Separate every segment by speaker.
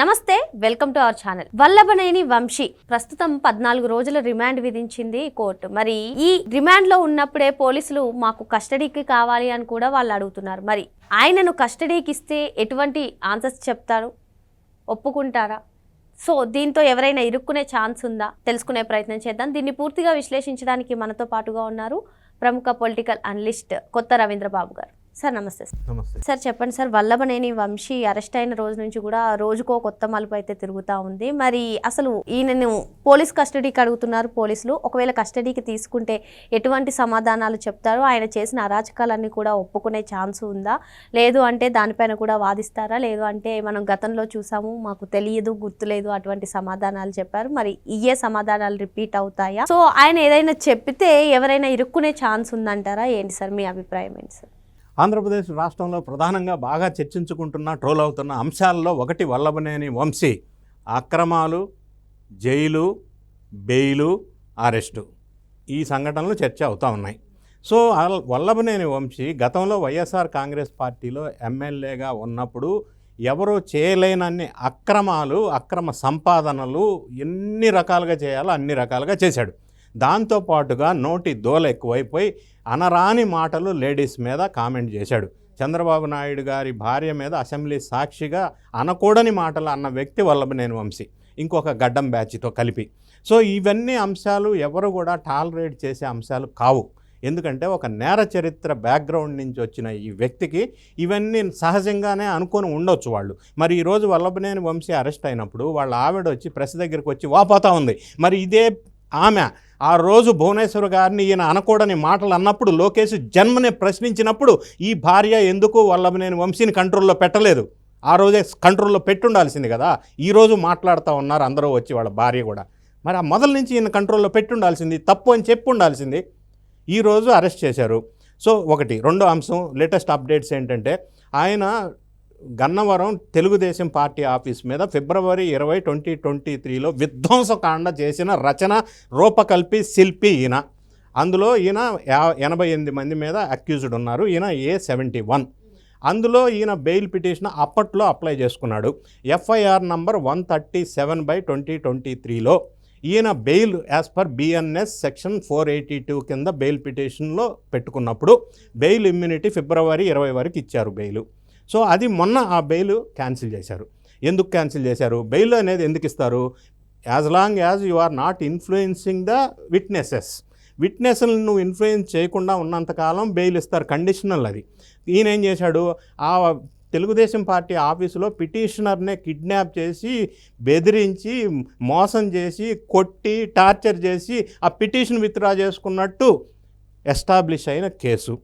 Speaker 1: నమస్తే welcome to our channel. Vallabhaneni Vamsi ప్రస్తుతం పద్నాలుగు రోజుల రిమాండ్ విధించింది కోర్టు. మరి ఈ రిమాండ్లో ఉన్నప్పుడే పోలీసులు మాకు కస్టడీకి కావాలి అని కూడా వాళ్ళు అడుగుతున్నారు. మరి ఆయనను కస్టడీకి ఇస్తే ఎటువంటి ఆన్సర్స్ చెప్తారు? ఒప్పుకుంటారా? సో దీంతో ఎవరైనా ఇరుక్కునే ఛాన్స్ ఉందా? తెలుసుకునే ప్రయత్నం చేద్దాం. దీన్ని పూర్తిగా విశ్లేషించడానికి మనతో పాటుగా ఉన్నారు ప్రముఖ పొలిటికల్ అనలిస్ట్ కొత్త రవీంద్ర బాబు గారు. సార్ నమస్తే సార్.
Speaker 2: నమస్తే.
Speaker 1: సార్ చెప్పండి సార్ వల్లభనేని వంశీ అరెస్ట్ అయిన రోజు నుంచి కూడా రోజుకో కొత్త మలుపు అయితే తిరుగుతూ ఉంది. మరి అసలు ఈయనను పోలీస్ కస్టడీకి అడుగుతున్నారు పోలీసులు. ఒకవేళ కస్టడీకి తీసుకుంటే ఎటువంటి సమాధానాలు చెప్తారు? ఆయన చేసిన అరాచకాలన్నీ కూడా ఒప్పుకునే ఛాన్స్ ఉందా? లేదు అంటే దానిపైన కూడా వాదిస్తారా? లేదు అంటే మనం గతంలో చూసాము మాకు తెలియదు గుర్తులేదు అటువంటి సమాధానాలు చెప్పారు. మరి ఇయే సమాధానాలు రిపీట్ అవుతాయా? సో ఆయన ఏదైనా చెప్పితే ఎవరైనా ఇరుక్కునే ఛాన్స్ ఉందంటారా? ఏంటి సార్ మీ అభిప్రాయం ఏంటి సార్?
Speaker 2: ఆంధ్రప్రదేశ్ రాష్ట్రంలో ప్రధానంగా బాగా చర్చించుకుంటున్న ట్రోల్ అవుతున్న అంశాల్లో ఒకటి వల్లభనేని వంశీ. అక్రమాలు జైలు బెయిలు అరెస్టు ఈ సంఘటనలు చర్చ అవుతూ ఉన్నాయి. సో వల్లభనేని వంశీ గతంలో వైఎస్ఆర్ కాంగ్రెస్ పార్టీలో ఎమ్మెల్యేగా ఉన్నప్పుడు ఎవరో చేయలేనన్ని అక్రమాలు అక్రమ సంపాదనలు ఎన్ని రకాలుగా చేయాలో అన్ని రకాలుగా చేశాడు. దాంతోపాటుగా నోటి దోల ఎక్కువైపోయి అనరాని మాటలు లేడీస్ మీద కామెంట్ చేశాడు. చంద్రబాబు నాయుడు గారి భార్య మీద అసెంబ్లీ సాక్షిగా అనకూడని మాటలు అన్న వ్యక్తి వల్లభనేని వంశీ. ఇంకొక గడ్డం బ్యాచ్తో కలిపి. సో ఇవన్నీ అంశాలు ఎవరు కూడా టాలరేట్ చేసే అంశాలు కావు. ఎందుకంటే ఒక నేర చరిత్ర బ్యాక్గ్రౌండ్ నుంచి వచ్చిన ఈ వ్యక్తికి ఇవన్నీ సహజంగానే అనుకొని ఉండొచ్చు వాళ్ళు. మరి ఈరోజు వల్లభనేని వంశీ అరెస్ట్ అయినప్పుడు వాళ్ళ ఆవిడ వచ్చి ప్రెస్ దగ్గరికి వచ్చి వాపోతా ఉంది. మరి ఇదే ఆమె ఆ రోజు భువనేశ్వర్ గారిని ఈయన అనకూడని మాటలు అన్నప్పుడు లోకేష్ జన్మని ప్రశ్నించినప్పుడు ఈ భార్య ఎందుకు వాళ్ళ నేను వంశీని కంట్రోల్లో పెట్టలేదు? ఆ రోజే కంట్రోల్లో పెట్టుండాల్సింది కదా. ఈరోజు మాట్లాడుతూ ఉన్నారు అందరూ వచ్చి వాళ్ళ భార్య కూడా. మరి ఆ మొదల నుంచి ఈయన కంట్రోల్లో పెట్టుండాల్సింది తప్పు అని చెప్పి ఉండాల్సింది ఈరోజు అరెస్ట్ చేశారు. సో ఒకటి రెండో అంశం లేటెస్ట్ అప్డేట్స్ ఏంటంటే ఆయన గన్నవరం తెలుగుదేశం పార్టీ ఆఫీస్ మీద ఫిబ్రవరి ఇరవై ట్వంటీ ట్వంటీ త్రీలో విధ్వంసకాండ చేసిన రచన రూపకల్పి శిల్పి ఈయన. అందులో ఈయన ఎనభై ఎనిమిది మంది మీద అక్యూజ్డ్ ఉన్నారు. ఈయన ఏ సెవెంటీ వన్. అందులో ఈయన బెయిల్ పిటిషన్ అప్పట్లో అప్లై చేసుకున్నాడు. FIR number one thirty seven by twenty twenty త్రీలో ఈయన bail as per BNS section four eighty two కింద బెయిల్ పిటిషన్లో పెట్టుకున్నప్పుడు బెయిల్ ఇమ్యూనిటీ ఫిబ్రవరి ఇరవై వరకు ఇచ్చారు బెయిల్. సో అది మొన్న ఆ బెయిల్ క్యాన్సిల్ చేశారు. ఎందుకు క్యాన్సిల్ చేశారు? బెయిల్ అనేది ఎందుకు ఇస్తారు? As long as you are not influencing the witnesses. విట్నెస్లను నువ్వు ఇన్ఫ్లుయెన్స్ చేయకుండా ఉన్నంతకాలం బెయిల్ ఇస్తారు కండిషనల్ అది. ఈయన ఏం చేశాడు? ఆ తెలుగుదేశం పార్టీ ఆఫీసులో పిటిషనర్నే కిడ్నాప్ చేసి బెదిరించి మోసం చేసి కొట్టి టార్చర్ చేసి ఆ పిటిషన్ విత్డ్రా చేసుకున్నట్టు ఎస్టాబ్లిష్ అయిన కేసు.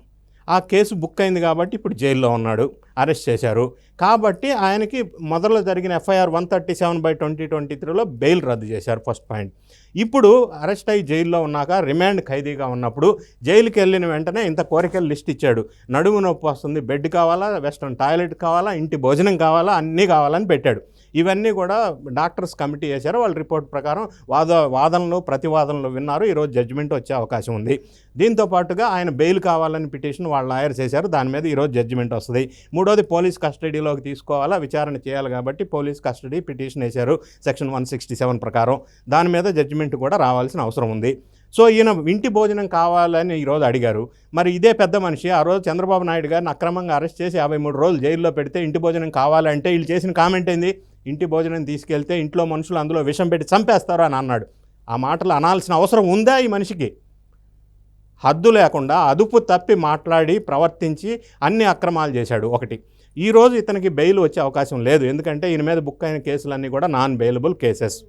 Speaker 2: ఆ కేసు బుక్ అయింది కాబట్టి ఇప్పుడు జైల్లో ఉన్నాడు. అరెస్ట్ చేశారు. కాబట్టి ఆయనకి మొదట్లో జరిగిన FIR one thirty seven by twenty twenty త్రీలో బెయిల్ రద్దు చేశారు ఫస్ట్ పాయింట్. ఇప్పుడు అరెస్ట్ అయ్యి జైల్లో ఉన్నాక రిమాండ్ ఖైదీగా ఉన్నప్పుడు జైలుకి వెళ్ళిన వెంటనే ఇంత కోరికల లిస్ట్ ఇచ్చాడు. నడుము నొప్పి వస్తుంది బెడ్ కావాలా వెస్ట్రన్ టాయిలెట్ కావాలా ఇంటి భోజనం కావాలా అన్నీ కావాలని పెట్టాడు. ఇవన్నీ కూడా డాక్టర్స్ కమిటీ చేశారు వాళ్ళ రిపోర్ట్ ప్రకారం వాద వాదనలు ప్రతివాదనలు విన్నారు. ఈరోజు జడ్జిమెంట్ వచ్చే అవకాశం ఉంది. దీంతో పాటుగా ఆయన బెయిల్ కావాలని పిటిషన్ వాళ్ళ లాయర్ చేశారు దాని మీద ఈరోజు జడ్జిమెంట్ వస్తుంది. మూడోది పోలీస్ కస్టడీలోకి తీసుకోవాలా? విచారణ చేయాలి కాబట్టి పోలీస్ కస్టడీ పిటిషన్ వేశారు సెక్షన్ వన్ సిక్స్టీ సెవెన్ ప్రకారం. దాని మీద జడ్జిమెంట్ కూడా రావాల్సిన అవసరం ఉంది. సో ఈయన ఇంటి భోజనం కావాలని ఈరోజు అడిగారు. మరి ఇదే పెద్ద మనిషి ఆ రోజు చంద్రబాబు నాయుడు గారిని అక్రమంగా అరెస్ట్ చేసి యాభై మూడు రోజులు జైల్లో పెడితే ఇంటి భోజనం కావాలంటే వీళ్ళు చేసిన కామెంట్ ఏంది? ఇంటి భోజనం తీసుకెళ్తే ఇంట్లో మనుషులు అందులో విషం పెట్టి చంపేస్తారు అని అన్నాడు. ఆ మాటలు అనాల్సిన అవసరం ఉందా ఈ మనిషికి? హద్దు లేకుండా అదుపు తప్పి మాట్లాడి ప్రవర్తించి అన్ని అక్రమాలు చేశాడు ఒకటి. ఈరోజు ఇతనికి బెయిల్ వచ్చే అవకాశం లేదు. ఎందుకంటే ఈయన మీద బుక్ అయిన కేసులన్నీ కూడా నాన్ బెయిలబుల్ కేసెస్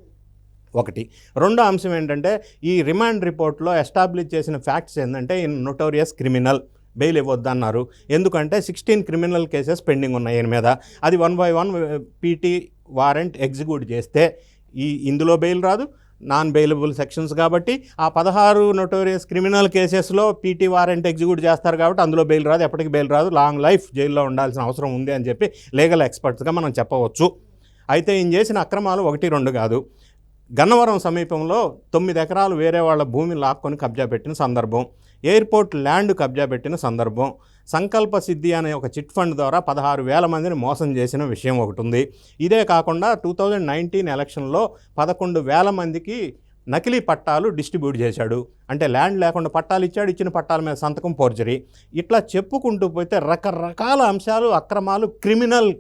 Speaker 2: ఒకటి. రెండో అంశం ఏంటంటే ఈ రిమాండ్ రిపోర్ట్లో ఎస్టాబ్లిష్ చేసిన ఫ్యాక్ట్స్ ఏంటంటే ఈయన నొటోరియస్ క్రిమినల్. బెయిల్ ఇవ్వద్దన్నారు. ఎందుకంటే సిక్స్టీన్ క్రిమినల్ కేసెస్ పెండింగ్ ఉన్నాయి ఈయన మీద. అది one by one PT warrant execute చేస్తే ఈ ఇందులో బెయిల్ రాదు నాన్ బెయిలబుల్ సెక్షన్స్ కాబట్టి ఆ పదహారు నోటోరియస్ క్రిమినల్ కేసెస్లో పీటీ వారెంట్ ఎగ్జిక్యూట్ చేస్తారు కాబట్టి అందులో బెయిల్ రాదు ఎప్పటికీ బెయిల్ రాదు లాంగ్ లైఫ్ జైల్లో ఉండాల్సిన అవసరం ఉంది అని చెప్పి లీగల్ ఎక్స్పర్ట్స్గా మనం చెప్పవచ్చు. అయితే ఈయన చేసిన అక్రమాలు ఒకటి రెండు కాదు. గన్నవరం సమీపంలో తొమ్మిది ఎకరాలు వేరే వాళ్ళ భూమి లాక్కొని కబ్జా పెట్టిన సందర్భం. ఎయిర్పోర్ట్ ల్యాండ్ కబ్జా పెట్టిన సందర్భం. సంకల్ప సిద్ధి అనే ఒక చిట్ ఫండ్ ద్వారా పదహారు వేల మందిని మోసం చేసిన విషయం ఒకటి ఉంది ఇదే కాకుండా టూ థౌజండ్ నైన్టీన్ ఎలక్షన్లో పదకొండు వేల మందికి నకిలీ పట్టాలు డిస్ట్రిబ్యూట్ చేశాడు. అంటే ల్యాండ్ లేకుండా పట్టాలు ఇచ్చాడు ఇచ్చిన పట్టాల మీద సంతకం పోర్చరీ ఇట్లా చెప్పుకుంటూ పోతే రకరకాల అంశాలు అక్రమాలు క్రిమినల్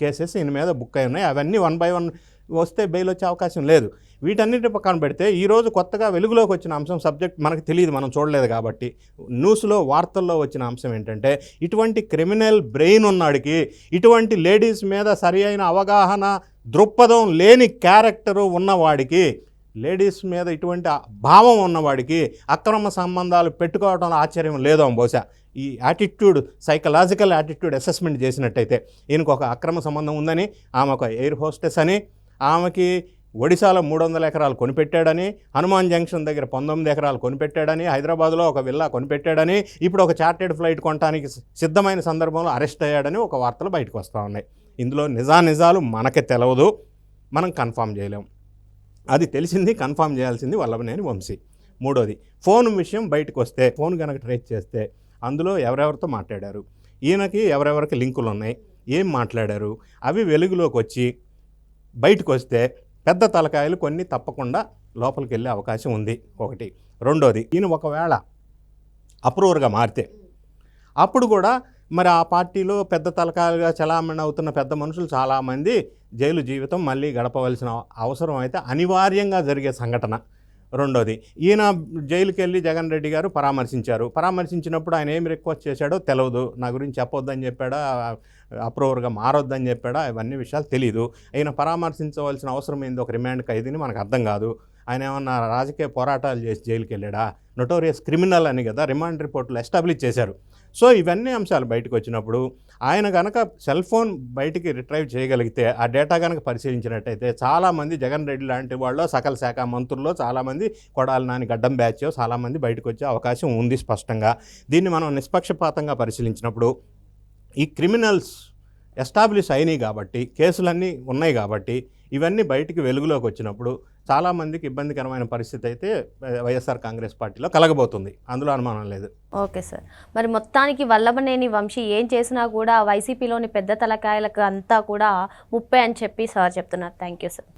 Speaker 2: కేసెస్ ఈయన మీద బుక్ అయి ఉన్నాయి. అవన్నీ వన్ బై వన్ వస్తే బెయిల్ వచ్చే అవకాశం లేదు. వీటన్నిటి పక్కన పెడితే ఈరోజు కొత్తగా వెలుగులోకి వచ్చిన అంశం సబ్జెక్ట్ మనకు తెలియదు మనం చూడలేదు కాబట్టి. న్యూస్లో వార్తల్లో వచ్చిన అంశం ఏంటంటే ఇటువంటి క్రిమినల్ బ్రెయిన్ ఉన్నాడికి ఇటువంటి లేడీస్ మీద సరి అయిన అవగాహన దృక్పథం లేని క్యారెక్టరు ఉన్నవాడికి లేడీస్ మీద ఇటువంటి భావం ఉన్నవాడికి అక్రమ సంబంధాలు పెట్టుకోవడంలో ఆశ్చర్యం లేదో బహుశా. ఈ యాటిట్యూడ్ సైకలాజికల్ యాటిట్యూడ్ అసెస్మెంట్ చేసినట్టయితే ఈయనకు ఒక అక్రమ సంబంధం ఉందని ఆమె ఒక ఎయిర్ హోస్టెస్ అని ఆమెకి ఒడిశాలో మూడు వందల ఎకరాలు కొనిపెట్టాడని హనుమాన్ జంక్షన్ దగ్గర పంతొమ్మిది ఎకరాలు కొనిపెట్టాడని హైదరాబాద్లో ఒక విల్లా కొనిపెట్టాడని ఇప్పుడు ఒక చార్టెడ్ ఫ్లైట్ కొనడానికి సిద్ధమైన సందర్భంలో అరెస్ట్ అయ్యాడని ఒక వార్తలు బయటకు వస్తూ ఉన్నాయి. ఇందులో నిజానిజాలు మనకి తెలవదు మనం కన్ఫామ్ చేయలేం. అది తెలిసింది కన్ఫామ్ చేయాల్సింది వల్లభనేని వంశీ. మూడోది ఫోన్ విషయం బయటకు వస్తే ఫోన్ కనుక ట్రేస్ చేస్తే అందులో ఎవరెవరితో మాట్లాడారు? ఈయనకి ఎవరెవరికి లింకులు ఉన్నాయి ఏం మాట్లాడారు? అవి వెలుగులోకి వచ్చి బయటకు వస్తే పెద్ద తలకాయలు కొన్ని తప్పకుండా లోపలికి వెళ్ళే అవకాశం ఉంది. ఒకటి. రెండోది ఈయన ఒకవేళ అప్రూవర్గా మారితే అప్పుడు కూడా మరి ఆ పార్టీలో పెద్ద తలకాయలుగా చలామణి అవుతున్న పెద్ద మనుషులు చాలామంది జైలు జీవితం మళ్ళీ గడపవలసిన అవసరం అయితే అనివార్యంగా జరిగే సంఘటన. రెండోది. ఈయన జైలుకి వెళ్ళి జగన్ రెడ్డి గారు పరామర్శించారు. పరామర్శించినప్పుడు ఆయన ఏం రిక్వెస్ట్ చేశాడో తెలియదు నా గురించి చెప్పొద్దని చెప్పాడా? అప్రూవర్గా మారొద్దని చెప్పాడా? ఇవన్నీ విషయాలు తెలియదు ఆయన పరామర్శించవలసిన అవసరం ఏంది ఒక రిమాండ్ ఖైదీని మనకు అర్థం కాదు. ఆయన ఏమన్నా రాజకీయ పోరాటాలు చేసి జైలుకి వెళ్ళాడా నొటోరియస్ క్రిమినల్ అని కదా రిమాండ్ రిపోర్ట్లు ఎస్టాబ్లిష్ చేశారు. సో ఇవన్నీ అంశాలు బయటకు వచ్చినప్పుడు ఆయన కనుక సెల్ ఫోన్ బయటికి రిట్రైవ్ చేయగలిగితే ఆ డేటా కనుక పరిశీలించినట్టయితే చాలామంది జగన్ రెడ్డి లాంటి వాళ్ళు సకల శాఖ మంత్రుల్లో చాలామంది కొడాలి నాని గడ్డం బ్యాచ్ చాలామంది బయటకు వచ్చే అవకాశం ఉంది స్పష్టంగా. దీన్ని మనం నిష్పక్షపాతంగా పరిశీలించినప్పుడు ఈ క్రిమినల్స్ ఎస్టాబ్లిష్ అయినాయి కాబట్టి కేసులన్నీ ఉన్నాయి కాబట్టి ఇవన్నీ బయటికి వెలుగులోకి వచ్చినప్పుడు చాలామందికి ఇబ్బందికరమైన పరిస్థితి అయితే వైఎస్ఆర్ కాంగ్రెస్ పార్టీలో కలగబోతుంది. అందులో అనుమానం లేదు.
Speaker 1: Okay sir. మరి మొత్తానికి వల్లభనేని వంశీ ఏం చేసినా కూడా వైసీపీలోని పెద్ద తలకాయలకు అంతా కూడా ముప్పే అని చెప్పి సార్ చెప్తున్నారు. Thank you sir.